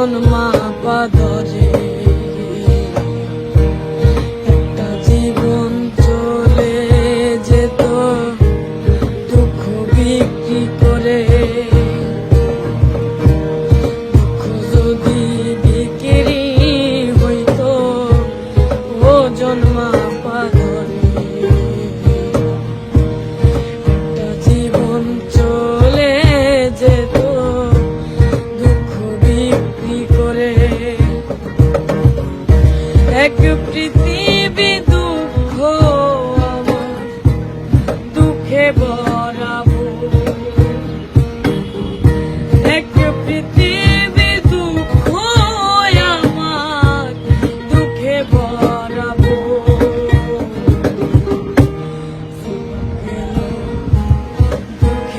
ওজন মাপা ধরে একটা জীবন চলে যেত, দুঃখ বিক্রি করে। দুঃখ যদি বিক্রি হইতো ওজন মাপা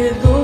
দুঃখে দুঃখে পাইলাম না